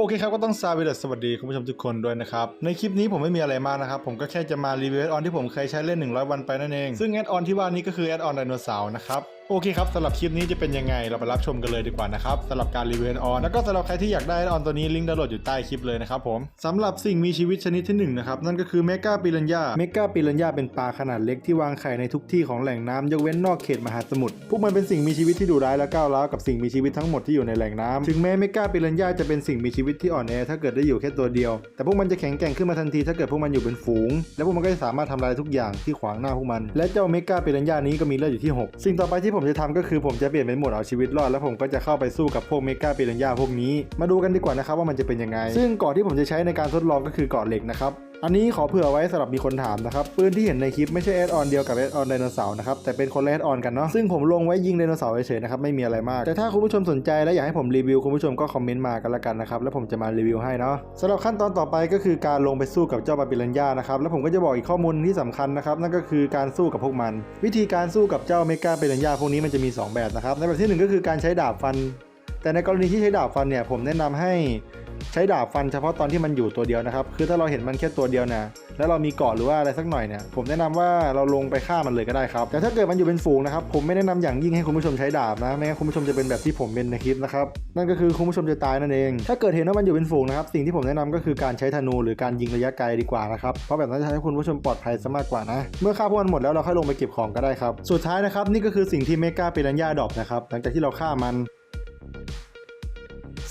โอเคครับก็ต้องซาวิลสวัสดีคุณผู้ชมทุกคนด้วยนะครับ ในคลิปนี้ผมไม่มีอะไรมากนะครับ ผมก็แค่จะมารีวิวแอดออนที่ผมเคยใช้เล่น 100 วันไปนั่นเอง ซึ่งแอดออนที่ว่านี้ก็คือแอดออนไดโนเสาร์นะครับ โอเคครับสำหรับคลิปนี้จะเป็นยังไงเราไปรับชมกันเลยดีกว่านะครับสำหรับการรีวิวแออนแล้วก็สำหรับใครที่อยากได้ออนตัวนี้ลิงก์ดาวน์โหลดอยู่ใต้คลิปเลยนะครับผมสำหรับสิ่งมีชีวิตชนิดที่หนึ่งนะครับนั่นก็คือเมกาปิรันยาเมกาปิรันยาเป็นปลาขนาดเล็กที่วางไข่ในทุกที่ของแหล่งน้ำยกเว้นนอกเขตมหาสมุทรพวกมันเป็นสิ่งมีชีวิตที่ดุร้ายและก้าวร้าวกับสิ่งมีชีวิตทั้งหมดที่อยู่ในแหล่งน้ำถึงแม้เมกาปิรันยาจะเป็นสิ่งมีชีวิตที่อ่อนแอถ้าเกิดได้อยู่แค่ตัวเดียว แต่พวกมันจะแข็งแกร่งขึ้นมาทันทีถ้าเกิดพวกมันอยู่เป็นฝูง และพวกมันก็จะสามารถทำลายทุกอย่างที่ขวางหน้าพวกมัน และเจ้าเมกาปิรันยานี้ก็มีเลือดอยู่ที่ 6 สิ่งต่อไปที่ผมจะทำก็คือผมจะเปลี่ยนเป็นโหมดเอาชีวิตรอดแล้วผมก็จะเข้าไปสู้กับพวกเมกาปิรันยาพวกนี้ มาดูกันดีกว่านะครับว่ามันจะเป็นยังไง ซึ่งเกาะที่ผมจะใช้ในการทดลองก็คือเกาะเหล็กนะครับ อันนี้ขอเผื่อไว้สำหรับมีคนถามนะครับปืนที่เห็นในคลิปไม่ใช่แอดออนเดียวกับแอดออนไดโนเสาร์นะครับแต่เป็นคนแอดออนกันเนาะซึ่งผมลงไว้ยิงไดโนเสาร์เฉยๆนะครับไม่มีอะไรมาก แต่ถ้าคุณผู้ชมสนใจและอยากให้ผมรีวิวคุณผู้ชมก็คอมเมนต์มากันละกันนะครับแล้วผมจะมารีวิวให้เนาะสำหรับขั้นตอนต่อไปก็คือการลงไปสู้กับเจ้าบาบิลันยานะครับแล้วผมก็จะบอกอีกข้อมูลที่สำคัญนะครับนั่นก็คือการสู้กับพวกมัน วิธีการสู้กับเจ้าเมกาเบลันยาพวกนี้มันจะมีสองแบบนะครับในแบบที่หนึ่งก็คือการใช้ดาบฟัน แต่ในกรณีที่ใช้ดาบฟันเนี่ยผมแนะนำให้ใช้ดาบฟันเฉพาะตอนที่มันอยู่ตัวเดียวนะครับ คือถ้าเราเห็นมันแค่ตัวเดียวนะแล้วเรามีเกาะหรือว่าอะไรสักหน่อยเนี่ย ผมแนะนำว่าเราลงไปฆ่ามันเลยก็ได้ครับ แต่ถ้าเกิดมันอยู่เป็นฝูงนะครับ ผมไม่แนะนำอย่างยิ่งให้คุณผู้ชมใช้ดาบนะ ไม่งั้นคุณผู้ชมจะเป็นแบบที่ผมเป็นในคลิปนะครับ นั่นก็คือคุณผู้ชมจะตายนั่นเอง ถ้าเกิดเห็นว่ามันอยู่เป็นฝูงนะครับ สิ่งที่ผมแนะนำก็คือการใช้ธนูหรือการยิงระยะไกลดีกว่านะครับ เพราะแบบนั้นจะทำให้คุณผู้ชมปลอดภัยซะมากกว่านะ เมื่อฆ่าพวกมันหมดแล้วเราค่อยลงไปเก็บของก็ได้ครับ สุดท้ายนะครับนี่ก็คือสิ่งที่เมกาเปรันยาดอปนะครับหลังจากที่เราฆ่ามัน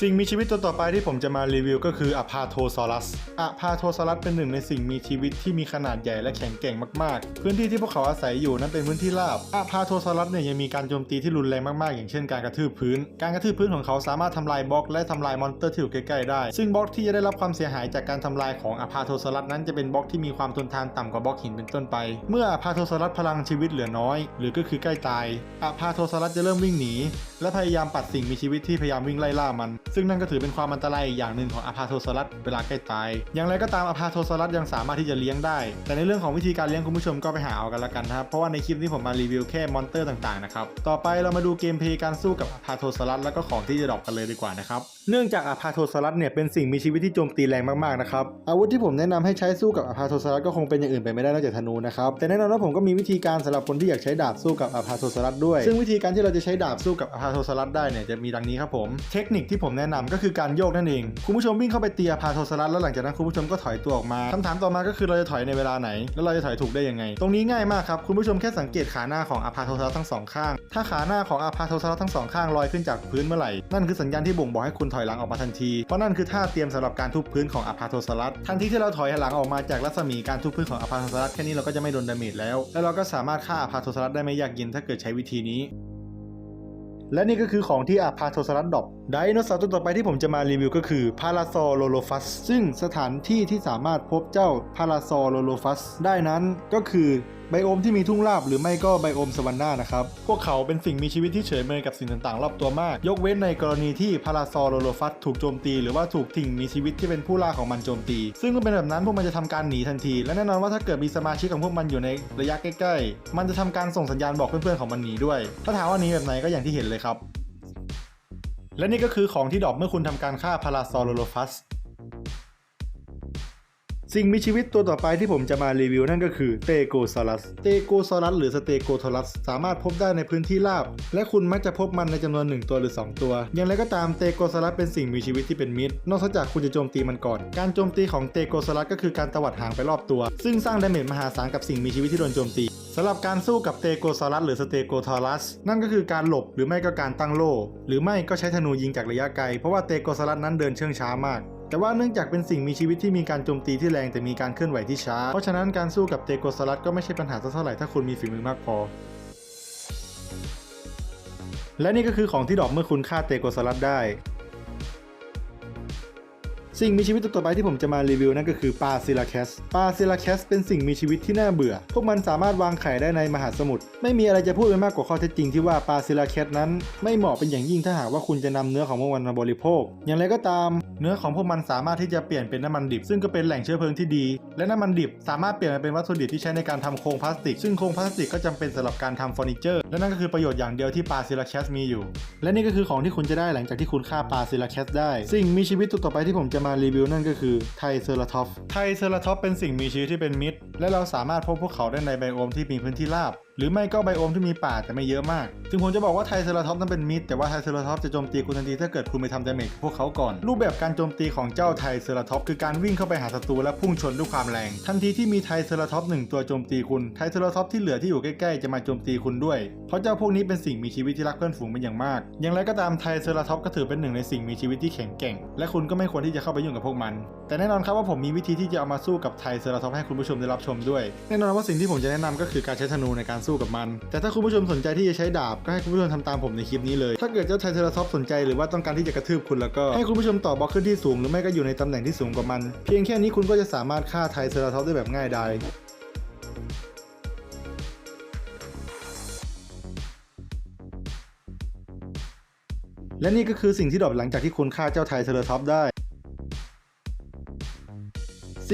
สิ่งมีชีวิตตัวต่อไปที่ผมจะมารีวิวก็คืออะพาโทซอรัสอะพาโทซอรัสเป็นหนึ่งในสิ่งมีชีวิตที่มีขนาดใหญ่และแข็งแกร่งมากๆ พื้นที่ที่พวกเขาอาศัยอยู่นั้นเป็นพื้นที่ราบอะพาโทซอรัสเนี่ยยังมีการโจมตีที่รุนแรงมากๆ อย่างเช่นการกระทืบพื้น การกระทืบพื้นของเขาสามารถทำลายบล็อกและทำลายมอนสเตอร์ที่อยู่ใกล้ๆได้ ซึ่งบล็อกที่จะได้รับความเสียหายจากการทำลายของอะพาโทซอรัสนั้นจะเป็นบล็อกที่มีความทนทานต่ำกว่าบล็อกหินเป็นต้นไป เมื่ออะพาโทซอรัสพลังชีวิตเหลือน้อย หรือก็คือใกล้ตายอะพาโทซอรัสจะเริ่มวิ่งหนีและพยายามปัดสิ่งมีชีวิตที่พยายามวิ่งไล่ล่ามันซึ่งนั่นก็ถือเป็นความอันตรายอย่างหนึ่งของอะพาโทซอรัสเวลาใกล้ตาย อย่างไรก็ตามอะพาโทซอรัสยังสามารถที่จะเลี้ยงได้ แต่ในเรื่องของวิธีการเลี้ยงคุณผู้ชมก็ไปหาเอากันละกันนะครับ เพราะว่าในคลิปนี้ผมมารีวิวแค่มอนเตอร์ต่างๆนะครับ ต่อไปเรามาดูเกมเพลย์การสู้กับอะพาโทซอรัสแล้วก็ของที่จะดรอปกันเลยดีกว่านะครับ เนื่องจากอะพาโทซอรัสเนี่ยเป็นสิ่งมีชีวิตที่โจมตีแรงมากๆนะครับ อาวุธที่ผมแนะนำให้ใช้สู้กับอะพาโทซอรัสก็คงเป็นอย่างอื่นไปไม่ได้นอกจากธนูนะครับ แต่แน่นอนว่าผมก็มีวิธีการสำหรับคนที่อยากใช้ดาบสู้กับอะพาโทซอรัสด้วย ซึ่งวิธีการที่เราจะใช้ดาบสู้กับอะพาโทซอรัสได้เนี่ยจะมีดังนี้ครับผม เทคนิคที่ผมแนะนำก็คือการโยกนั่นเอง คุณผู้ชมวิ่งเข้าไปเตีอะพาโทซอรัสแล้วหลังจากนั้นคุณผู้ชมก็ถอยตัวออกมาคำถามต่อมาก็คือเราจะถอยในเวลาไหน แล้วเราจะถอยถูกได้ยังไง ตรงนี้ง่ายมากครับคุณผู้ชมแค่สังเกตขาหน้าของอะพาโทซอรัสทั้งสองข้าง ถ้าขาหน้าของอะพาโทซอรัสทั้งสองข้างลอยขึ้นจากพื้นเมื่อไหร่ นั่นคือสัญญาณที่บ่งบอกให้คุณถอยหลังออกมาทันที เพราะนั่นคือท่าเตรียมสำหรับการทุบพื้นของอะพาโทซอรัสทันทีที่เราถอยหลังออกมาจากรัศมีการทุบพื้นของอะพาโทซอรัสแค่นี้เราก็จะไม่โดนดาเมจแล้ว และเราก็สามารถฆ่าอพาโทซอรัสได้ไม่ยากเย็นถ้าเกิดใช้วิธีนี้ และนี่ก็คือของที่อาพาโทสรัสดอก ไดโนเสาร์ตัวต่อไปที่ผมจะมารีวิวก็คือพาราซอโลโลฟัสซึ่งสถานที่ที่สามารถพบเจ้าพาราซอโลโลฟัสได้นั้นก็คือไบโอมที่มีทุ่งราบหรือไม่ก็ไบโอมสวรรค์นานะครับ พวกเขาเป็นสิ่งมีชีวิตที่เฉยเมยกับสิ่งต่างๆ รอบตัวมาก ยกเว้นในกรณีที่พาราซอโลโลฟัสถูกโจมตี หรือว่าถูกสิ่งมีชีวิตที่เป็นผู้ล่าของมันโจมตี ซึ่งเมื่อเป็นแบบนั้นพวกมันจะทำการหนีทันที และแน่นอนว่าถ้าเกิดมีสมาชิกของพวกมันอยู่ในระยะใกล้ๆ มันจะทำการส่งสัญญาณบอกเพื่อนๆของมันหนีด้วย ถ้าถามว่าหนีแบบไหนก็อย่างที่เห็นเลยครับ และนี่ก็คือของที่ดรอปเมื่อคุณทำการฆ่าพาราซอโลโลฟัส สิ่งมีชีวิตตัวต่อไปที่ผมจะมารีวิวนั่นก็คือเตโกซอรัส เตโกซอรัสหรือสเตโกโทรัสสามารถพบได้ในพื้นที่ราบ และคุณมักจะพบมันในจำนวน 1 ตัวหรือ 2 ตัว อย่างไรก็ตามเตโกซอรัสเป็นสิ่งมีชีวิตที่เป็นมิตร นอกจากคุณจะโจมตีมันก่อน การโจมตีของเตโกซอรัสก็คือการตวัดหางไปรอบตัว ซึ่งสร้างดาเมจมหาศาลกับสิ่งมีชีวิตที่โดนโจมตีสำหรับการสู้กับเตโกซอรัสหรือสเตโกทอรัส นั่นก็คือการหลบหรือไม่ก็การตั้งโล่หรือไม่ก็ใช้ธนูยิงจากระยะไกลเพราะว่าเตโกซอรัสนั้นเดินเชื่องช้ามาก แต่ว่าเนื่องจากเป็นสิ่งมีชีวิตที่มีการโจมตีที่แรงแต่มีการเคลื่อนไหวที่ช้า เพราะฉะนั้นการสู้กับเตโกซอรัสก็ไม่ใช่ปัญหาสักเท่าไหร่ถ้าคุณมีฝีมือมากพอ และนี่ก็คือของที่ดรอกเมื่อคุณฆ่าเตโกซอรัสได้ สิ่งมีชีวิตตัวต่อไปที่ผมจะมารีวิวนั่นก็คือปลาซิลาแคสปลาซิลาแคสเป็นสิ่งมีชีวิตที่น่าเบื่อ พวกมันสามารถวางไข่ได้ในมหาสมุทร ไม่มีอะไรจะพูดไปมากกว่าข้อเท็จจริงที่ว่าปลาซิลาแคสนั้น ไม่เหมาะเป็นอย่างยิ่งถ้าหากว่าคุณจะนำเนื้อของพวกมันมาบริโภค อย่างไรก็ตาม เนื้อของพวกมันสามารถที่จะเปลี่ยนเป็นน้ำมันดิบ ซึ่งก็เป็นแหล่งเชื้อเพลิงที่ดี และน้ำมันดิบสามารถเปลี่ยนมาเป็นวัตถุดิบที่ใช้ในการทำโครงพลาสติก ซึ่งโครงพลาสติกก็จำเป็นสำหรับการทำเฟอร์นิเจอร์ และนั่นก็คือประโยชน์อย่างเดียวที่ปลาซิลาแคสมีอยู่ และนี่ก็คือของที่คุณจะได้หลังจากที่คุณฆ่าปลาซิลาแคสได้ สิ่งมีชีวิตตัวต่อไปที่ผมจะมารีวิวนั่นก็คือไทเซอราทอฟไทเซอราทอฟเป็นสิ่งมีชีวิตที่เป็นมิตร และเราสามารถพบพวกเขาได้ในไบโอมที่มีพื้นที่ราบ หรือไม่ก็ไบโอมที่มีป่าแต่ไม่เยอะมาก ถึงผมจะบอกว่าไทเซอราท็อปนั้นเป็นมิตรแต่ว่าไทเซอราท็อปจะโจมตีคุณทันทีถ้าเกิดคุณไปทำดาเมจกับพวกเขาก่อน รูปแบบการโจมตีของเจ้าไทเซอราท็อปคือการวิ่งเข้าไปหาศัตรูและพุ่งชนด้วยความแรง ทันทีที่มีไทเซอราท็อปหนึ่งตัวโจมตีคุณไทเซอราท็อปที่เหลือที่อยู่ใกล้ๆจะมาโจมตีคุณด้วย เพราะเจ้าพวกนี้เป็นสิ่งมีชีวิตที่รักเพื่อนฝูงเป็นอย่างมาก อย่างไรก็ตามไทเซอราท็อปก็ถือเป็นหนึ่งในสิ่งมีชีวิตที่แข็งแกร่ง และคุณก็ไม่ควรที่จะเข้าไปยุ่งกับพวกมัน แต่แน่นอนครับว่าผมมีวิธีที่จะเอามาสู้กับไทเซอราทอปให้คุณผู้ชมได้รับชมด้วย แน่นอนว่าสิ่งที่ผมจะแนะนำก็คือการใช้ธนูในการสู้กับมัน แต่ถ้าคุณผู้ชมสนใจที่จะใช้ดาบก็ให้คุณผู้ชมทำตามผมในคลิปนี้เลย ถ้าเกิดเจ้าไทเซอราทอปสนใจหรือว่าต้องการที่จะกระทืบคุณแล้วก็ให้คุณผู้ชมต่อบล็อกขึ้นที่สูงหรือไม่ก็อยู่ในตำแหน่งที่สูงกว่ามัน เพียงแค่นี้คุณก็จะสามารถฆ่าไทเซอราทอปได้แบบง่ายดายและนี่ก็คือสิ่งที่ดรอปหลังจากที่คุณฆ่าเจ้าไทเซอร์ท็อปได้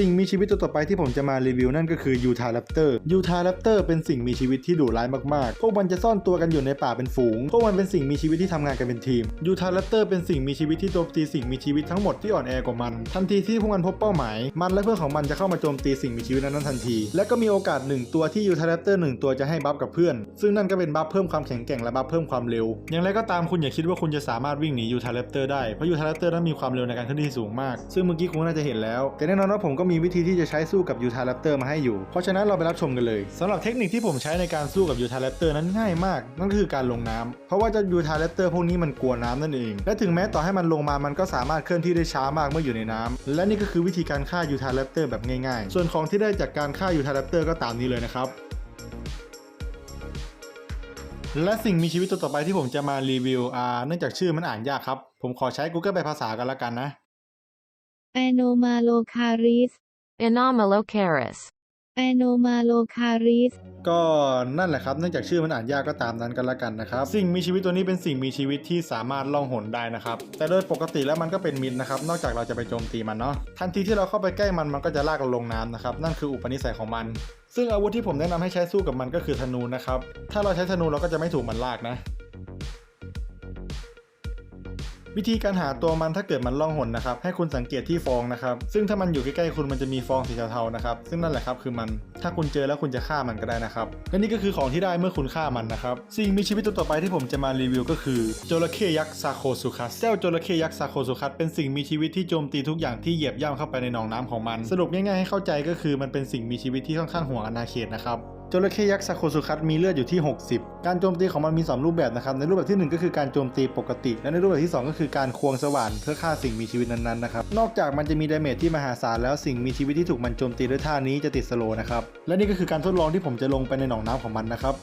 สิ่งมีชีวิตตัวต่อไปที่ผมจะมารีวิวนั่นก็คือยูทาแรปเตอร์ยูทาแรปเตอร์เป็นสิ่งมีชีวิตที่ดุร้ายมากๆ พวกมันจะซ่อนตัวกันอยู่ในป่าเป็นฝูง พวกมันเป็นสิ่งมีชีวิตที่ทำงานกันเป็นทีมยูทาแรปเตอร์เป็นสิ่งมีชีวิตที่โจมตีสิ่งมีชีวิตทั้งหมดที่อ่อนแอกว่ามัน ทันทีที่พวกมันพบเป้าหมาย มันและเพื่อนของมันจะเข้ามาโจมตีสิ่งมีชีวิตนั้นทันที และก็มีโอกาสหนึ่งตัวที่ยูทาแรปเตอร์หนึ่งตัวจะให้บัฟกับเพื่อน ซึ่งนั่นก็เป็นบัฟเพิ่มความแข็งแกร่งและบัฟเพิ่มความเร็ว อย่างไรก็ตามคุณอย่าคิดว่าคุณจะสามารถวิ่งหนียูทาแรปเตอร์ได้ เพราะยูทาแรปเตอร์นั้นมีความเร็วในการเคลื่อนที่สูงมาก ซึ่งเมื่อกี้คุณน่าจะเห็นแล้ว แต่แน่นอนว่าผมก็มีวิธีที่จะใช้สู้กับยูทาแรปเตอร์มาให้อยู่ เพราะฉะนั้นเราไปรับชมกันเลยสำหรับเทคนิคที่ผมใช้ในการสู้กับยูทาแรปเตอร์นั้นง่ายมาก นั่นคือการลงน้ำเพราะว่าเจ้ายูทาแรปเตอร์พวกนี้มันกลัวน้ำนั่นเอง และถึงแม้ต่อให้มันลงมามันก็สามารถเคลื่อนที่ได้ช้ามากเมื่ออยู่ในน้ำและนี่ก็คือวิธีการฆ่ายูทาแรปเตอร์แบบง่ายๆ ส่วนของที่ได้จากการฆ่ายูทาแรปเตอร์ก็ตามนี้เลยนะครับและสิ่งมีชีวิตตัวต่อไปที่ผมจะมารีวิวอ่าเนื่องจากชื่อมันอ่านยากครับ ผมขอใช้ Google แปลภาษากันละกันนะ Anomalocaris Anomalocaris. Anomalocaris ก็นั่นแหละครับเนื่องจากชื่อมันอ่านยากก็ตามนั้นกันละกันนะครับ สิ่งมีชีวิตตัวนี้เป็นสิ่งมีชีวิตที่สามารถล่องหนได้นะครับ แต่โดยปกติแล้วมันก็เป็นมิตรนะครับ นอกจากเราจะไปโจมตีมันเนาะทันทีที่เราเข้าไปใกล้มันมันก็จะลากเราลงน้ำนะครับนั่นคืออุปนิสัยของมัน ซึ่งอาวุธที่ผมแนะนำให้ใช้สู้กับมันก็คือธนูนะครับถ้าเราใช้ธนูเราก็จะไม่ถูกมันลากนะ วิธีการหาตัวมันถ้าเกิดมันล่องหนนะครับ ให้คุณสังเกตที่ฟองนะครับ ซึ่งถ้ามันอยู่ใกล้ๆคุณมันจะมีฟองสีเทาๆนะครับ ซึ่งนั่นแหละครับคือมัน ถ้าคุณเจอแล้วคุณจะฆ่ามันก็ได้นะครับ และนี่ก็คือของที่ได้เมื่อคุณฆ่ามันนะครับ สิ่งมีชีวิตตัวต่อไปที่ผมจะมารีวิวก็คือจระเข้ยักษ์ซาโคสุคัสเจ้าจระเข้ยักษ์ซาโคสุคัสเป็นสิ่งมีชีวิตที่โจมตีทุกอย่างที่เหยียบย่ำเข้าไปในหนองน้ำของมัน สรุปง่ายๆให้เข้าใจก็คือมันเป็นสิ่งมีชีวิตที่ค่อนข้างห่วงอาณาเขตนะครับจระเข้ยักษ์ซาโคสุคัสมีเลือดอยู่ที่ 60 การโจมตีของมันมี 2 รูปแบบนะครับ ในรูปแบบที่ 1 ก็คือการโจมตีปกติ และในรูปแบบที่ 2 ก็คือการควงสว่านเพื่อฆ่าสิ่งมีชีวิตนั้นๆนะครับ นอกจากมันจะมีดาเมจที่มหาศาลแล้วสิ่งมีชีวิตที่ถูกมันโจมตีด้วยท่านี้จะติดสโลนะครับ และนี่ก็คือการทดลองที่ผมจะลงไปในหนองน้ำของมันนะครับ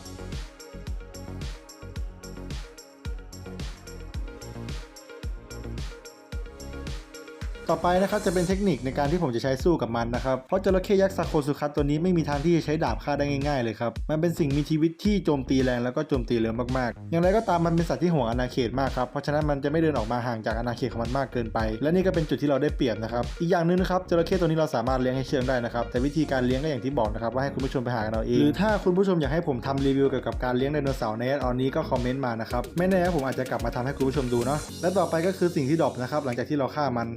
ต่อไปนะครับจะเป็นเทคนิคในการที่ผมจะใช้สู้กับมันนะครับ เพราะจระเข้ยักษ์ซาโคสุคัสตัวนี้ไม่มีทางที่จะใช้ดาบฆ่าได้ง่ายๆเลยครับ มันเป็นสิ่งมีชีวิตที่โจมตีแรงแล้วก็โจมตีเร็วมากๆ อย่างไรก็ตามมันเป็นสัตว์ที่ห่วงอาณาเขตมากครับ เพราะฉะนั้นมันจะไม่เดินออกมาห่างจากอาณาเขตของมันมากเกินไป และนี่ก็เป็นจุดที่เราได้เปรียบนะครับ อีกอย่างหนึงนะครับจระเข้ตัวนี้เราสามารถเลี้ยงให้เชื่องได้นะครับ แต่วิธีการเลี้ยงก็อย่างที่บอกนะครับว่าให้คุณผู้ชมไปหากันเอาเอง หรือถ้าคุณผู้ชมอยากให้ผมทำรีวิวเกี่ยวกับการเลี้ยงไดโนเสาร์ในแอดออนนี้ก็คอมเมนต์มานะครับ ไม่แน่ผมอาจจะกลับมาทำให้คุณผู้ชมดูเนาะ และต่อไปก็คือสิ่งที่ดรอปนะครับหลังจากที่เราฆ่ามัน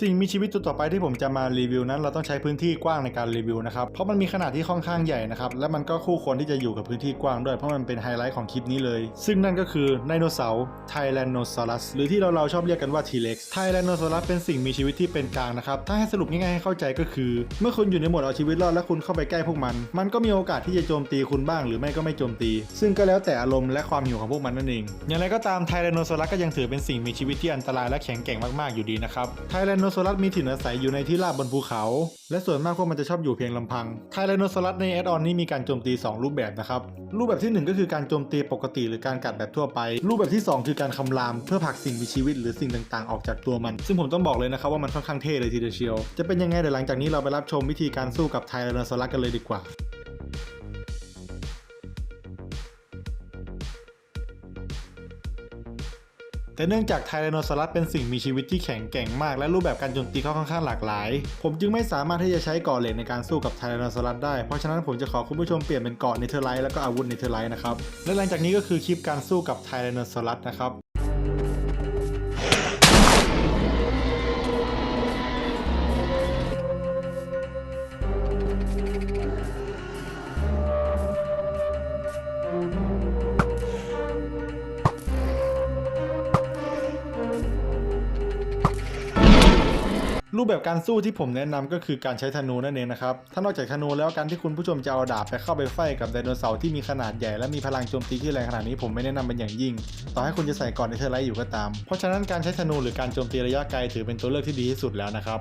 สิ่งมีชีวิตตัวต่อไปที่ผมจะมารีวิวนั้น เราต้องใช้พื้นที่กว้างในการรีวิวนะครับ เพราะมันมีขนาดที่ค่อนข้างใหญ่นะครับ และมันก็คู่ควรที่จะอยู่กับพื้นที่กว้างด้วย เพราะมันเป็นไฮไลท์ของคลิปนี้เลย ซึ่งนั่นก็คือไดโนเสาร์ไทแรนโนซอรัสหรือที่เราเราชอบเรียกกันว่าทีเล็กไทแรนโนซอรัสเป็นสิ่งมีชีวิตที่เป็นกลางนะครับ ถ้าให้สรุปง่ายๆให้เข้าใจก็คือ เมื่อคุณอยู่ในโหมดเอาชีวิตรอดและคุณเข้าไปใกล้พวกมัน มันก็มีโอกาสที่จะโจมตีคุณบ้าง หรือไม่ก็ไม่โจมตี ซึ่งก็แล้วแต่อารมณ์และความหิวของพวกมันนั่นเอง อย่างไรก็ตามไทแรนโนซอรัสก็ยังถือเป็นสิ่งมีชีวิตที่อันตรายและแข็งแกร่งมากๆอยู่ดีนะครับไทแรนโนซอรัสมีถิ่นอาศัยอยู่ในที่ราบบนภูเขา และส่วนมากพวกมันจะชอบอยู่เพียงลำพังไทแรโนซอรัสในแอดออนนี้มีการโจมตี 2 รูปแบบนะครับ รูปแบบที่ 1 ก็คือการโจมตีปกติหรือการกัดแบบทั่วไป รูปแบบที่ 2 คือการคำรามเพื่อผลักสิ่งมีชีวิตหรือสิ่งต่างๆ ออกจากตัวมัน ซึ่งผมต้องบอกเลยนะครับว่ามันค่อนข้างเท่เลยทีเดียวเชียว จะเป็นยังไงเดี๋ยวหลังจากนี้เราไปรับชมวิธีการสู้กับไทแรโนซอรัสกันเลยดีกว่า แต่เนื่องจากไทแรโนซอรัสเป็นสิ่งมีชีวิตที่แข็งแกร่งมาก และรูปแบบการโจมตีเขาค่อนข้างหลากหลาย ผมจึงไม่สามารถที่จะใช้เกราะเหล็กในการสู้กับไทแรโนซอรัสได้ เพราะฉะนั้นผมจะขอคุณผู้ชมเปลี่ยนเป็นเกาะเนเธอร์ไลท์แล้วก็อาวุธเนเธอร์ไลท์นะครับ และหลังจากนี้ก็คือคลิปการสู้กับไทแรโนซอรัสนะครับ รูปแบบการสู้ที่ผมแนะนำก็คือการใช้ธนูนั่นเองนะครับ ถ้านอกจากธนูแล้วการที่คุณผู้ชมจะเอาดาบไปเข้าไปไฟกับไดโนเสาร์ที่มีขนาดใหญ่และมีพลังโจมตีที่แรงขนาดนี้ผมไม่แนะนำเป็นอย่างยิ่ง ต่อให้คุณจะใส่ก่อนในเทอร์ไลท์อยู่ก็ตาม เพราะฉะนั้นการใช้ธนูหรือการโจมตีระยะไกลถือเป็นตัวเลือกที่ดีที่สุดแล้วนะครับ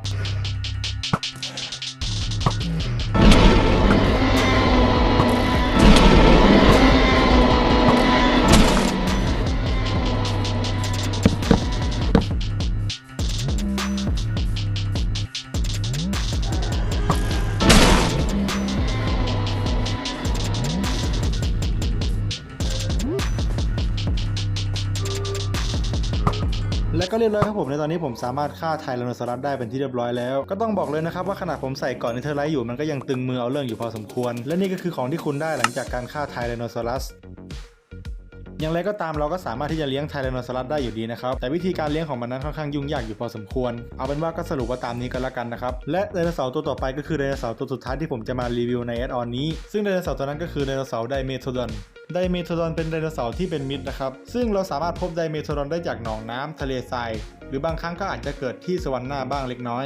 รียบร้อยครับผมในตอนนี้ผมสามารถฆ่าไทแรโนซอรัสได้เป็นที่เรียบร้อยแล้ว ก็ต้องบอกเลยนะครับว่าขนาดผมใส่ก่อนในเทอร์ไลท์อยู่มันก็ยังตึงมือเอาเรื่องอยู่พอสมควร และนี่ก็คือของที่คุณได้หลังจากการฆ่าไทแรโนซอรัส อย่างไรก็ตามเราก็สามารถที่จะเลี้ยงไทแรโนซอรัสได้อยู่ดีนะครับ แต่วิธีการเลี้ยงของมันนั้นค่อนข้างยุ่งยากอยู่พอสมควร เอาเป็นว่าก็สรุปว่าตามนี้กันละกันนะครับ และไดโนเสาร์ตัวต่อไปก็คือไดโนเสาร์ตัวสุดท้ายที่ผมจะมารีวิวในแอดออนนี้ ซึ่งไดโนเสาร์ตัวนั้นก็คือไดโนเสาร์ไดเมโทดอนไดเมโทดอนเป็นไดโนเสาร์ที่เป็นมิตรนะครับ ซึ่งเราสามารถพบไดเมโทดอนได้จากหนองน้ำทะเลทราย หรือบางครั้งก็อาจจะเกิดที่สวรรค์หน้าบ้างเล็กน้อย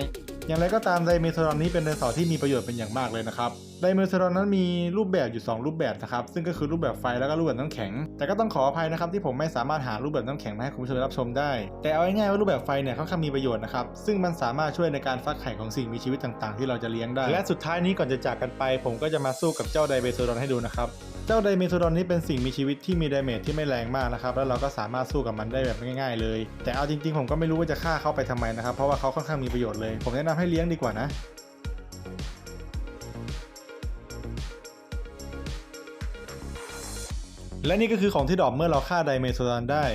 อย่างไรก็ตามไดเมโทดอนนี้เป็นไดโนเสาร์ที่มีประโยชน์เป็นอย่างมากเลยนะครับไดเมโทดอนนั้นมีรูปแบบอยู่ 2 รูปแบบนะครับซึ่งก็คือรูปแบบไฟแล้วก็รูปแบบน้ำแข็ง แต่ก็ต้องขออภัยนะครับที่ผมไม่สามารถหารูปแบบน้ำแข็งมาให้คุณผู้ชมรับชมได้ แต่เอาง่ายๆว่ารูปแบบไฟเนี่ยค่อนข้างมีประโยชน์นะครับซึ่งมันสามารถช่วยในการฟักไข่ของสิ่งมีชีวิตต่างๆ ที่เราจะเลี้ยงได้ และสุดท้ายนี้ก่อนจะจากกันไป ผมก็จะมาสู้กับเจ้าไดเมโทดอนให้ดูนะครับ เจ้าไดเมโทดอนนี้เป็นสิ่งมีชีวิตที่มีดาเมจที่ไม่แรงมากนะครับ แล้วเราก็สามารถสู้กับมันได้แบบง่ายๆเลย แต่เอาจริงๆ ผมก็ไม่รู้ว่าจะฆ่าเขาไปทำไมนะครับ เพราะว่าเขาค่อนข้างมีประโยชน์เลย ผมแนะนำให้เลี้ยงดีกว่านะและนี่ก็คือของที่ดรอปเมื่อเราฆ่าไดเมโซดอนได้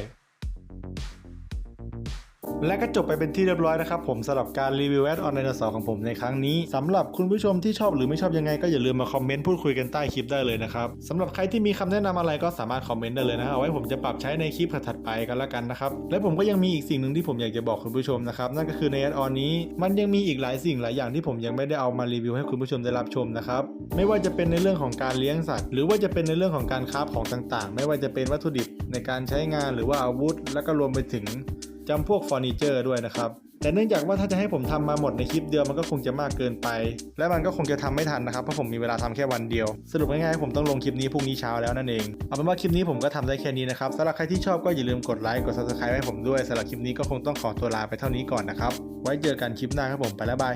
และก็จบไปเป็นที่เรียบร้อยนะครับผมสำหรับการรีวิวแอดออนไดโนเสาร์ของผมในครั้งนี้สำหรับคุณผู้ชมที่ชอบหรือไม่ชอบยังไงก็อย่าลืมมาคอมเมนต์พูดคุยกันใต้คลิปได้เลยนะครับสำหรับใครที่มีคำแนะนำอะไรก็สามารถคอมเมนต์ได้เลยนะเอาไว้ผมจะปรับใช้ในคลิปถัดไปกันละกันนะครับและผมก็ยังมีอีกสิ่งหนึ่งที่ผมอยากจะบอกคุณผู้ชมนะครับนั่นก็คือในแอดออนนี้มันยังมีอีกหลายสิ่งหลายอย่างที่ผมยังไม่ได้เอามารีวิวให้คุณผู้ชมได้รับชมนะครับไม่ว่าจะเป็นในเรื่องของการเลี้ยงสัตว์ หรือว่าจะเป็นในเรื่องของการคราของต่างๆ ไม่ว่าจะเป็นวัตถุดิบในการใช้งานหรือว่าอาวุธ แล้วก็รวมไปถึง จำพวกเฟอร์นิเจอร์ด้วยนะครับ แต่เนื่องจากว่าถ้าจะให้ผมทำมาหมดในคลิปเดียวมันก็คงจะมากเกินไป และมันก็คงจะทำไม่ทันนะครับเพราะผมมีเวลาทำแค่วันเดียว สรุปง่ายๆผมต้องลงคลิปนี้พรุ่งนี้เช้าแล้วนั่นเองเอาเป็นว่าคลิปนี้ผมก็ทำได้แค่นี้นะครับสำหรับใครที่ชอบก็อย่าลืมกดไลค์กด subscribe ให้ผมด้วยสำหรับคลิปนี้ก็คงต้องขอตัวลาไปเท่านี้ก่อนนะครับไว้เจอกันคลิปหน้าครับผมไปแล้วบาย